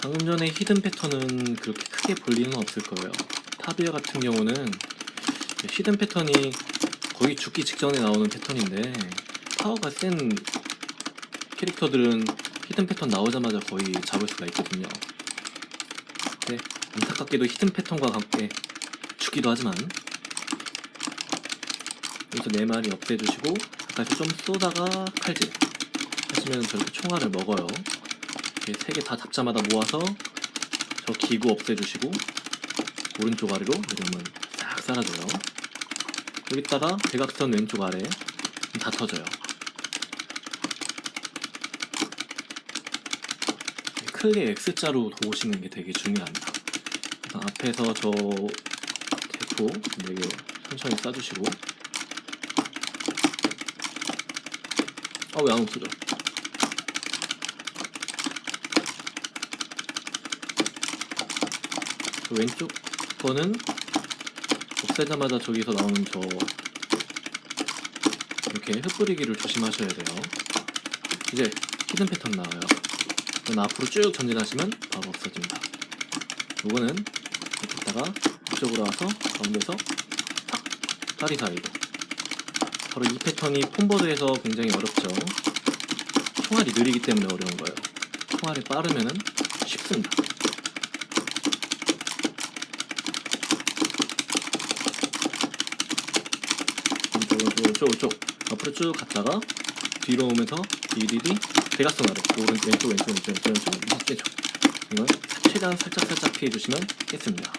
방금 전에 히든 패턴은 그렇게 크게 볼 일은 없을 거예요. 타비아 같은 경우는 히든 패턴이 거의 죽기 직전에 나오는 패턴인데 파워가 센 캐릭터들은 히든 패턴 나오자마자 거의 잡을 수가 있거든요. 근데 안타깝게도 히든 패턴과 함께 죽기도 하지만 여기서 네 마리 없애주시고 가까이서 좀 쏘다가 칼질 하시면 저렇게 총알을 먹어요. 세 개 다 잡자마자 모아서 저 기구 없애주시고 오른쪽 아래로 내려오면 싹 사라져요. 여기다가 대각선 왼쪽 아래 다 터져요. 크게 X자로 도우시는 게 되게 중요합니다. 앞에서 저 대포 4개 천천히 쏴주시고 아 왜 안 없어져? 왼쪽 거는 없애자마자 저기서 나오는 저 이렇게 흩뿌리기를 조심하셔야 돼요. 이제 히든 패턴 나와요. 그럼 앞으로 쭉 전진하시면 바로 없어집니다. 요거는 이렇게 다가 이쪽으로 와서 가운데서 탁 다리 사이로 바로 이 패턴이 폰보드에서 굉장히 어렵죠. 총알이 느리기 때문에 어려운 거예요. 총알이 빠르면은 쉽습니다. 이쪽, 이쪽, 앞으로 쭉 갔다가 뒤로 오면서 디디디 대각선 아래 오른 왼쪽 왼쪽 왼쪽 왼쪽 왼쪽. 20개 쪽 이건 최대한 살짝 살짝 피해 주시면 깼습니다.